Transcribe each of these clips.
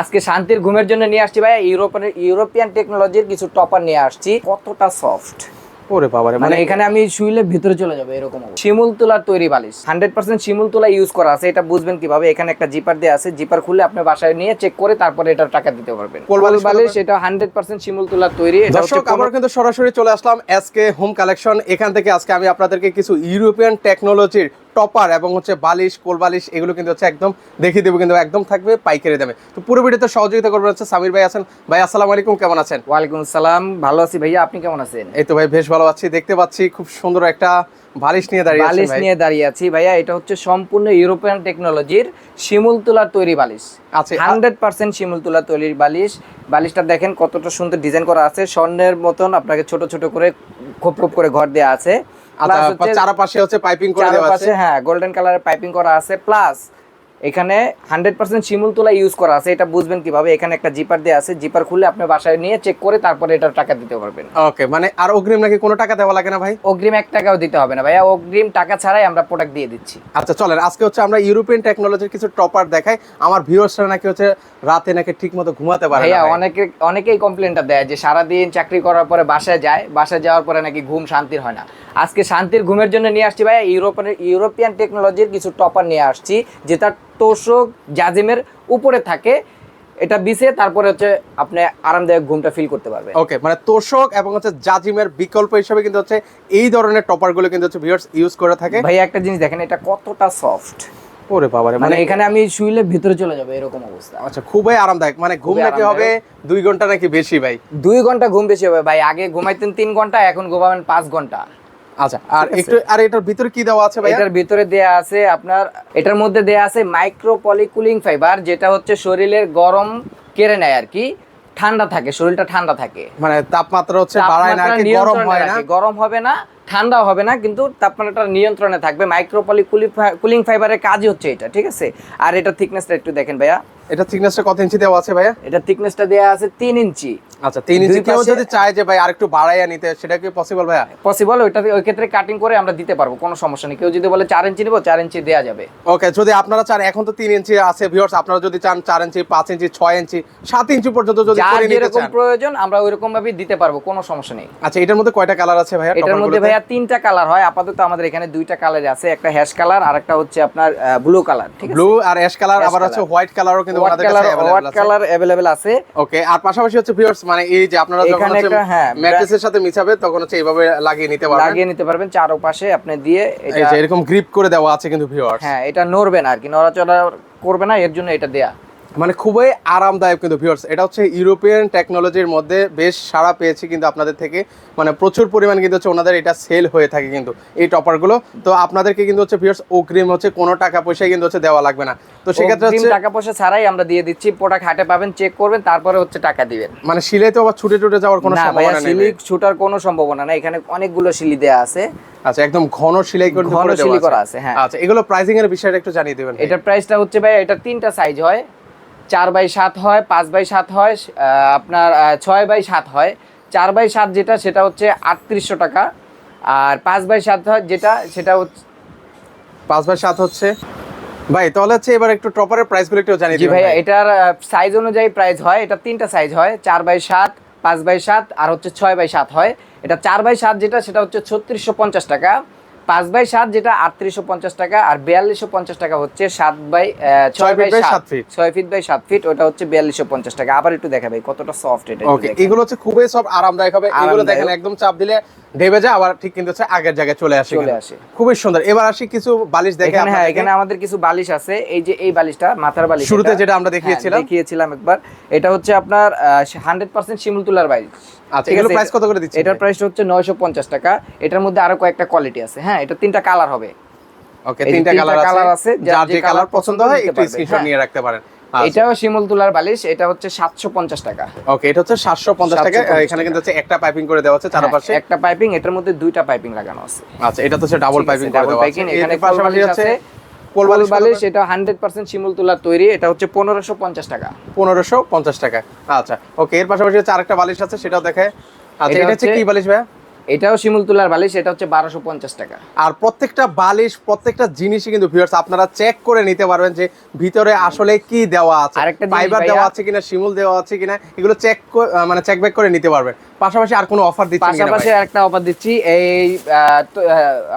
আজকে শান্তির ঘুমের জন্য নিয়ে আসছি ভাই ইউরোপের ইউরোপিয়ান টেকনোলজির কিছু টপার নিয়ে আসছি। কতটা সফট ওরে বাবারে মানে এখানে আমি শুইলে ভিতরে চলে যাবে এরকম শিমুল তুলার তৈরি বালিশ। হান্ড্রেড পার্সেন্ট শিমুল তুলা ইউজ করা আছে এটা বুঝবেন কীভাবে? এখানে একটা জিপার দেওয়া আছে জিপার খুলে আপনি বাসায় নিয়ে চেক করে তারপরে এটা টাকা দিতে পারবেন। কোল বালিশ এটা হান্ড্রেড পার্সেন্ট শিমুল তুলার তৈরি দর্শক আমরা কিন্তু সরাসরি চলে আসলাম এসকে হোম কালেকশন এখান থেকে আজকে আমি আপনাদেরকে কিছু ইউরোপিয়ান টেকনোলজির টপার এবং হচ্ছে বালিশ কোল বালিশ এগুলো কিন্তু হচ্ছে একদম দেখিয়ে দেবো কিন্তু একদম থাকবে পাইকারি দামে। তো পুরো ভিডিওতে সহযোগিতা করবেন হচ্ছে সামির ভাই আছেন। ভাই আসসালামু আলাইকুম কেমন আছেন? ওয়ালাইকুম আসসালাম ভালো আছি ভাইয়া আপনি কেমন আছেন? এই তো ভাই বেশ ভালো আছি দেখতে পাচ্ছি খুব সুন্দর একটা বালিশ নিয়ে দাঁড়িয়ে বালিশ নিয়ে দাঁড়িয়ে আছি ভাইয়া এটা হচ্ছে সম্পূর্ণ ইউরোপিয়ান টেকনোলজির শিমুল তুলার তৈরি বালিশ। আচ্ছা, হান্ড্রেড পার্সেন্ট শিমুল তুলার তৈরির বালিশ। বালিশটা দেখেন কতটা সুন্দর ডিজাইন করা আছে স্বর্ণের মতন আপনাকে ছোট ছোট করে খোপ খোপ করে ঘর দেওয়া আছে। চারপাশে হচ্ছে পাইপিং করে দেওয়া আছে। হ্যাঁ গোল্ডেন কালারের পাইপিং করা আছে। প্লাস এখানে হান্ড্রেড পার্সেন্ট শিমুল তুলা ইউজ করা আছে এটা বুঝবেন কীভাবে? এখানে একটা জিপার দেওয়া আছে জিপার খুলে আপনি বাসায় নিয়ে চেক করে তারপরে এটা টাকা দিতে পারবেন। ওকে মানে আর অগ্রিম নাকি কোনো টাকা দেওয়া লাগে না ভাই? অগ্রিম এক টাকাও দিতে হবে না ভাইয়া অগ্রিম টাকা ছাড়াই আমরা প্রোডাক্ট দিয়ে দিচ্ছি। আচ্ছা চলেন আজকে হচ্ছে আমরা ইউরোপিয়ান টেকনোলজির কিছু টপার দেখাই। আমার ভিউয়ার্সরা নাকি হচ্ছে রাতে নাকি ঠিক মতো ঘুমাতে পারে না ভাই। অনেকে অনেকেই কমপ্লেনটা দেয় যে সারাদিন চাকরি করার পরে বাসায় যায় বাসায় যাওয়ার পরে নাকি ঘুম শান্তির হয় না। আজকে শান্তির ঘুমের জন্য নিয়ে আসছি ভাইয়া ইউরোপিয়ান ইউরোপিয়ান টেকনোলজির কিছু টপার নিয়ে আসছি যেটা তোষক জাজিমের উপরে থাকে। এটা বিছে তারপরে হচ্ছে আপনি আরামদায়ক ঘুমটা ফিল করতে পারবেন। ওকে মানে তোষক এবং হচ্ছে জাজিমের বিকল্প হিসেবে কিন্তু হচ্ছে এই ধরনের টপারগুলো কিন্তু হচ্ছে ভিউয়ার্স ইউজ করে থাকে। ভাইয়া একটা জিনিস দেখেন এটা কতটা সফট ওরে বাবারে মানে এখানে আমি শুইলে ভিতরে চলে যাবে এরকম অবস্থা। আচ্ছা খুবই আরামদায়ক। মানে ঘুম নাকি হবে দুই ঘণ্টা নাকি বেশি ভাই? দুই ঘণ্টা ঘুম বেশি হবে ভাই। আগে ঘুমাইতেন তিন ঘণ্টা এখন ঘুমাবেন পাঁচ ঘণ্টা। আচ্ছা আর একটু আর এটার ভিতরে কি দেওয়া আছে ভাই এটার ভিতরে দেয়া আছে আপনার এটার মধ্যে দেয়া আছে মাইক্রো পলিকুলিং ফাইবার যেটা হচ্ছে শরীরের গরম কেড়ে নেয় আর কি ঠান্ডা থাকে শরীরটা ঠান্ডা থাকে। মানে তাপমাত্রা হচ্ছে বাড়ায় না গরম হয় না। গরম হবে না ঠান্ডা হবে না কিন্তু তাপমাত্রাটা নিয়ন্ত্রণে থাকবে। মাইক্রো কুলিং ফাইবারের কাজই হচ্ছে এটা ঠিক আছে? আর এটা থিকনেসটা একটু দেখেন ভাইয়া। এটা থিকনেসটা কত ইঞ্চি দেওয়া আছে ভাইয়া? এটা থিকনেসটা দেয়া আছে তিন ইঞ্চি আচ্ছা তিন ইঞ্চি কেউ যদি চায় যে ভাই আরেকটু বাড়াইয়া নিতে সেটা কি পসিবল ভাইয়া? পসিবল ওইটা ওই ক্ষেত্রে কাটিং করে আমরা দিতে পারব কোনো সমস্যা নেই। কেউ যদি বলে চার ইঞ্চি নিবো চার ইঞ্চি দেওয়া যাবে। ওকে যদি আপনারা চান এখন তো তিন ইঞ্চি আছে ভিউয়ার্স আপনারা যদি চান চার ইঞ্চি পাঁচ ইঞ্চি ছয় ইঞ্চি সাত ইঞ্চি পর্যন্ত যদি যেরকম প্রয়োজন আমরা ওইরকম ভাবে দিতে পারব কোনো সমস্যা নেই। আচ্ছা এটার মধ্যে কয়টা কালার আছে ভাইয়া? এটার মধ্যে ভাইয়া তিনটা কালার হয় আপাতত আমাদের এখানে দুইটা কালার আছে একটা হ্যাশ কালার আর একটা হচ্ছে আপনার ব্লু কালার ঠিক আছে ব্লু আর অ্যাশ কালার Ash আবার color. হচ্ছে হোয়াইট কালারও কিন্তু হোয়াইট ওনাদের কালার কাছে হোয়াইট अवेलेबल আছে কালার অ্যাভেলেবেল আছে ওকে আর পাশাপাশি হচ্ছে ভিউয়ার্স মানে এই যে আপনারা যখন এখানে হচ্ছে একটা, হ্যাঁ, ম্যাট্রেসের সাথে মিছাবে তখন হচ্ছে এইভাবে লাগিয়ে নিতে পারবেন লাগিয়ে নিতে পারবেন চারপাশে আপনি দিয়ে এই এটা যে এরকম গ্রিপ করে দেওয়া আছে কিন্তু ভিউয়ার্স হ্যাঁ এটা নড়বে না আর কি নড়াচড়া করবে না এর জন্য এটা দেয়া মানে খুবই আরামদায়ক কিন্তু ভিউয়ার্স এটা হচ্ছে ইউরোপিয়ান টেকনোলজির মধ্যে বেশ সাড়া পেয়েছি কিন্তু আপনাদের থেকে। মানে প্রচুর পরিমাণ কিন্তু হচ্ছে ওনাদের এটা সেল হয়ে থাকে কিন্তু এই টপারগুলো তো আপনাদেরকে কিন্তু হচ্ছে ভিউয়ার্স অগ্রিম হচ্ছে কোনো টাকা পয়সায় কিন্তু হচ্ছে দেওয়া লাগবে না। তো সেক্ষেত্রে হচ্ছে টাকা পয়সা ছাড়াই আমরা দিয়ে দিচ্ছি প্রোডাক্ট হাটে পাবেন চেক করবেন তারপরে হচ্ছে টাকা দিবেন। মানে সিলাই তো আবার ছুটে ছুটে যাওয়ার কোনো সম্ভাবনা নেই সিলি ছুটার কোনো সম্ভাবনা না এখানে অনেকগুলো সিলি দেয়া আছে। আচ্ছা একদম ঘন সিলাই করে ঘন সিলি করা আছে, হ্যাঁ। আচ্ছা এগুলো প্রাইসিং এর বিষয়টা একটু জানিয়ে দিবেন এটা প্রাইসটা হচ্ছে ভাই এটা তিনটা সাইজ হয়। চার বাই সাত হয় পাঁচ বাই সাত হয় আপনার ছয় বাই সাত হয়। চার বাই সাত যেটা সেটা হচ্ছে আটত্রিশশো টাকা। আর পাঁচ বাই সাত হয় যেটা সেটা হচ্ছে পাঁচ বাই সাত হচ্ছে। ভাই তাহলে হচ্ছে এবার একটু টপারের প্রাইসগুলো একটু জানিয়ে ভাইয়া ভাই। এটার সাইজ অনুযায়ী প্রাইস হয়। এটা তিনটা সাইজ হয় চার বাই সাত পাঁচ বাই সাত আর হচ্ছে ছয় বাই সাত হয়। এটা চার বাই সাত যেটা সেটা হচ্ছে ছত্রিশশো পঞ্চাশ টাকা। পাঁচ বাই সাত যেটা আটত্রিশশো পঞ্চাশ টাকা আর বিয়াল্লিশশো পঞ্চাশ টাকা হচ্ছে সাত বাই ছয় বাই সাত। ফিট। ছয় ফিট বাই সাত ফিট ওটা হচ্ছে বিয়াল্লিশশো পঞ্চাশ টাকা। আবার একটু দেখা ভাই কতটা সফট এটা ওকে এগুলো হচ্ছে খুবই সব আরামদায়ক হবে। এগুলো দেখেন একদম চাপ দিলে আবার ঠিক কিন্তু হচ্ছে আগের জায়গায় চলে আসে চলে আসে। খুবই সুন্দর। এবার আসি কিছু বালিশ দেখে হ্যাঁ এখানে আমাদের কিছু বালিশ আছে। এই যে এই বালিশটা মাথার বালিশ শুরুতে। যেটা আমরা হ্যাঁ, দেখিয়েছিলাম। দেখিয়েছিলাম একবার। এটা হচ্ছে আপনার হান্ড্রেড পার্সেন্ট শিমুল তুলার বালিশ। আচ্ছা এগুলো প্রাইস কত করে দিচ্ছেন? এটার প্রাইস হচ্ছে নয়শো পঞ্চাশ টাকা। এটার মধ্যে আরও কয়েকটা কোয়ালিটি আছে। হ্যাঁ এটা তিনটা কালার হবে। ওকে তিনটা কালার আছে। যার যে কালার পছন্দ হয় একটু স্ক্রিনশট হ্যাঁ। নিয়ে রাখতে পারেন। এটাও শিমুল তুলার বালিশ এটা হচ্ছে সাতশো পঞ্চাশ টাকা। ওকে এটা হচ্ছে 750 টাকা। এখানে কিন্তু হচ্ছে একটা পাইপিং করে দেওয়া চারপাশে হ্যাঁ, একটা পাইপিং এটার মধ্যে দুইটা পাইপিং লাগানো আছে। আচ্ছা এটা তো হচ্ছে ডাবল পাইপিং করে দেওয়া আছে। এখানে পাশাপাশি আছে, পোল বালিশ এটা হান্ড্রেড পার্সেন্ট শিমুল তুলার তৈরি এটা হচ্ছে পনেরোশো পঞ্চাশ টাকা। 1550 টাকা। আচ্ছা ওকে এর পাশাপাশি হচ্ছে আরেকটা বালিশ আছে সেটাও দেখায় আচ্ছা এটা হচ্ছে কি বালিশ ভাই এটাও শিমুল তুলার বালিশ এটা হচ্ছে বারোশো পঞ্চাশ টাকা। আর প্রত্যেকটা বালিশ প্রত্যেকটা জিনিসই কিন্তু ভিউয়ার্স আপনারা চেক করে নিতে পারবেন যে ভিতরে আসলে কি দেওয়া আছে। আরেকটা ফাইবার দেওয়া আছে কিনা শিমুল দেওয়া আছে কিনা এগুলো চেক মানে চেক ব্যাক করে নিতে পারবেন। পাশাপাশি আর কোনো অফার দিচ্ছেন কিনা পাশাপাশি? একটা অফার দিচ্ছি এই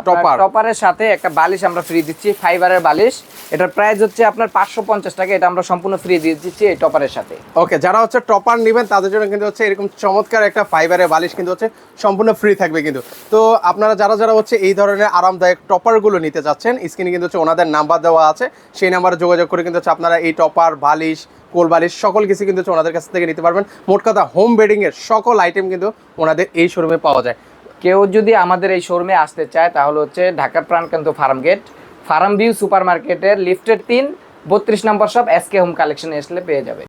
Topper। টপারের সাথে একটা বালিশ আমরা ফ্রি দিচ্ছি ফাইবারের বালিশ। এটার প্রাইস হচ্ছে আপনার পাঁচশো পঞ্চাশ টাকা এটা আমরা সম্পূর্ণ ফ্রি দিয়ে দিচ্ছি এই টপারের সাথে। ওকে যারা হচ্ছে টপার নেবেন তাদের জন্য কিন্তু হচ্ছে এরকম চমৎকার একটা ফাইবারের বালিশ কিন্তু হচ্ছে সম্পূর্ণ ফ্রি থাকবে কিন্তু। তো আপনারা যারা যারা হচ্ছে এই ধরনের আরামদায়ক টপারগুলো নিতে চাচ্ছেন, স্ক্রিনে কিন্তু হচ্ছে ওনাদের নাম্বার দেওয়া আছে। সেই নাম্বারে যোগাযোগ করে কিন্তু হচ্ছে আপনারা এই টপার, বালিশ কোল বালিশ সকল কিছু কিন্তু হচ্ছে ওনাদের কাছ থেকে নিতে পারবেন। মোট কথা হোম বেডিং এর সকল আইটেম কিন্তু ওনাদের এই শোরুমে পাওয়া যায়। কেউ যদি আমাদের এই শোরুমে আসতে চায়, তাহলে হচ্ছে ঢাকার Prankanta farm gate, farm view super মার্কেটের লিফটের তিন, বত্রিশ নম্বর সব এসকে হোম কালেকশন আসলে পেয়ে যাবে।